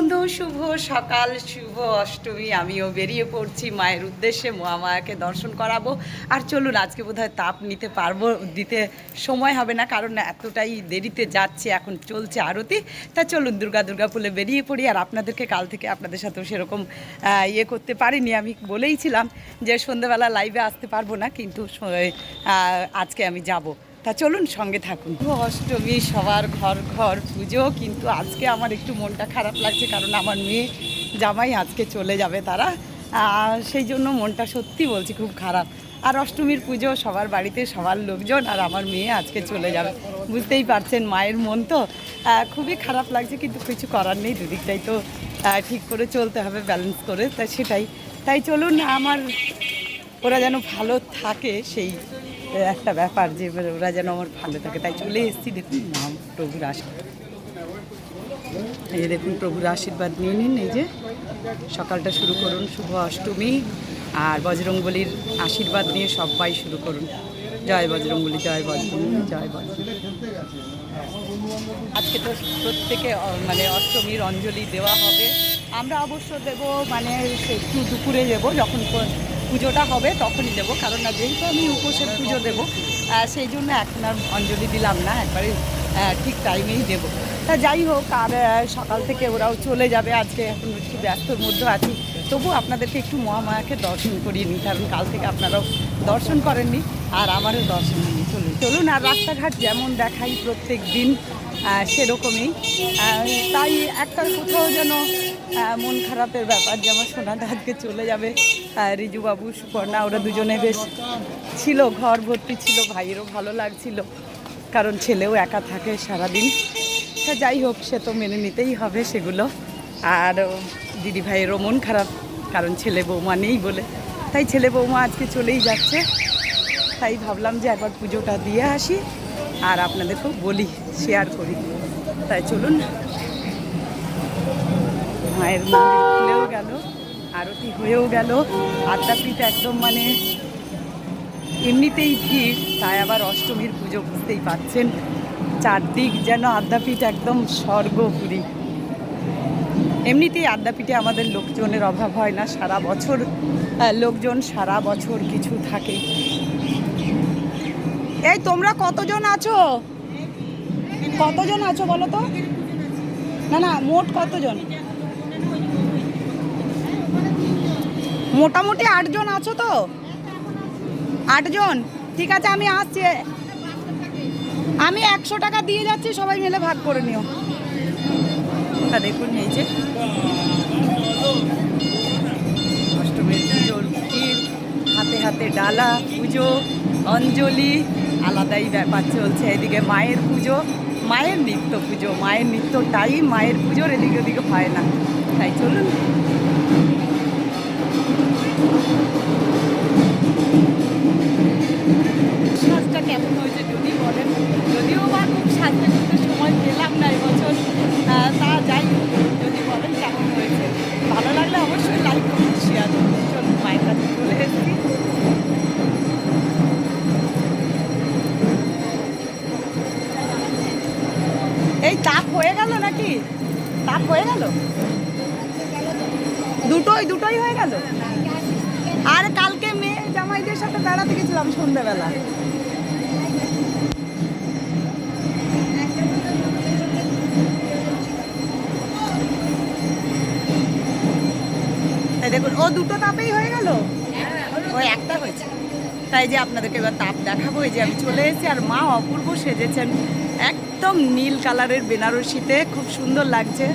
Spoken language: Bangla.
বন্ধু, শুভ সকাল, শুভ অষ্টমী। আমিও বেরিয়ে পড়ছি মায়ের উদ্দেশ্যে মহামায়াকে দর্শন করাবো। আর চলুন, আজকে বোধহয় তাপ নিতে পারব, দিতে সময় হবে না, কারণ এতটাই দেরিতে যাচ্ছে, এখন চলছে আরতি। তা চলুন, দুর্গা দুর্গা ফুলে বেরিয়ে পড়ি, আর আপনাদেরকে কাল থেকে আপনাদের সাথেও সেরকম ইয়ে করতে পারিনি। আমি বলেইছিলাম যে, সন্ধ্যেবেলা লাইভে আসতে পারব না, কিন্তু আজকে আমি যাব। তা চলুন সঙ্গে থাকুন। অষ্টমী, সবার ঘর ঘর পুজো, কিন্তু আজকে আমার একটু মনটা খারাপ লাগছে, কারণ আমার মেয়ে জামাই আজকে চলে যাবে তারা। সেই জন্য মনটা সত্যি বলছি খুব খারাপ। আর অষ্টমীর পুজো, সবার বাড়িতে সবার লোকজন, আর আমার মেয়ে আজকে চলে যাবে। বুঝতেই পারছেন মায়ের মন তো খুবই খারাপ লাগছে, কিন্তু কিছু করার নেই, দুদিকটাই তো ঠিক করে চলতে হবে ব্যালেন্স করে তাই সেটাই। তাই চলুন, আমার ওরা যেন ভালো থাকে, সেই একটা ব্যাপার যে ওরা যেন আমার ভালো থাকে। তাই চলে এসেছি। দেখুন মা প্রভুর আশীর্বাদ এই যে দেখুন প্রভুর আশীর্বাদ নিয়ে নিন। এই যে সকালটা শুরু করুন। শুভ অষ্টমী আর বজরংবলির আশীর্বাদ নিয়ে সবাই শুরু করুন। জয় বজরংবলী জয় বজরংবলী জয় বজরংবলী। আজকে তো প্রত্যেকে মানে অষ্টমীর অঞ্জলি দেওয়া হবে। আমরা অবশ্য দেব মানে একটু দুপুরে দেবো, যখন পুজোটা হবে, তখনই দেবো। কারণ না, যেহেতু আমি উপোসের পুজো দেবো সেই জন্য এখন আর অঞ্জলি দিলাম না, একবারে ঠিক টাইমেই দেবো। তা যাই হোক, আর সকাল থেকে ওরাও চলে যাবে, আজকে এখন একটু ব্যস্তর মধ্যে আছি। তবু আপনাদেরকে একটু মহামায়াকে দর্শন করিয়ে নিই, কারণ কাল থেকে আপনারাও দর্শন করেননি, আর আমারও দর্শন নিয়ে চলুন চলুন, আর রাস্তাঘাট যেমন দেখাই প্রত্যেক দিন সেরকমই। তাই একটা কোথাও যেন মন খারাপের ব্যাপার, যেমন সোনাদা আজকে চলে যাবে আহ, রিজুবাবু সুপর্ণা ওরা দুজনে বেশ ছিল ঘর ভর্তি ছিল ভাইয়েরও ভালো লাগছিল কারণ ছেলেও একা থাকে সারাদিন। তা যাই হোক সে তো মেনে নিতেই হবে সেগুলো। আর দিদি ভাইয়েরও মন খারাপ কারণ ছেলে বৌমা নেই বলে। তাই ছেলে বৌমা আজকে চলেই যাচ্ছে। তাই ভাবলাম যে একবার পুজোটা দিয়ে আসি আর আপনাদেরকেও বলি শেয়ার করি। তাই চলুন। মায়ের খুলেও গেল। আরতি হয়েও গেল। আদ্যাপীঠ একদম মানে এমনিতেই ভিড়, তাই আবার অষ্টমীর পুজো বুঝতেই পাচ্ছেন। চারদিক যেন আদ্যাপীঠ একদম স্বর্গপুরী। এমনিতেই আদ্যাপীঠে আমাদের লোকজনের অভাব হয় না, সারা বছর লোকজন সারা বছর কিছু থাকে। এই তোমরা কতজন আছো? কতজন আছো বলো তো? না না, মোট কতজন? মোটামুটি আটজন আছো তো? আটজন? ঠিক আছে, আমি আসছি। আমি একশো টাকা দিয়ে যাচ্ছি, সবাই মিলে ভাগ করে নিও। দেখুন এই যে। অষ্টমীর পুজোর ভিড়, হাতে হাতে ডালা, পুজো, অঞ্জলি, আলাদাই ব্যাপার চলছে এদিকে মায়ের পুজো, মায়ের নিত্য পুজো, মায়ের নিত্যটাই মায়ের পুজোর এদিকে ওদিকে হয় না। তাই চলুন। সাজটা কেমন হয়েছে যদি বলেন? যদিও বা খুব সাজতে করতে সময় পেলাম না এবছর তা যাই যদি বলেন কেমন হয়েছে? ভালো লাগলে অবশ্যই লাইক করুন শেয়ার করুন মায়ের কাছে চলে এই, তাপ হয়ে গেল নাকি? তাপ হয়ে গেল? দুটোই দুটোই হয়ে গেল? আর কালকে মেয়ে জামাইদের সাথে বেড়াতে গেছিলাম সন্ধ্যেবেলা দেখুন, ও দুটো তাপেই হয়ে গেল? ওই একটা হয়েছে। তাই যে আপনাদেরকে এবার তাপ দেখাবো, এই যে আমি চলে এসেছি আর মা অপূর্ব সেজেছেন একদম নীল কালারের বেনারসিতে, খুব সুন্দর লাগছে।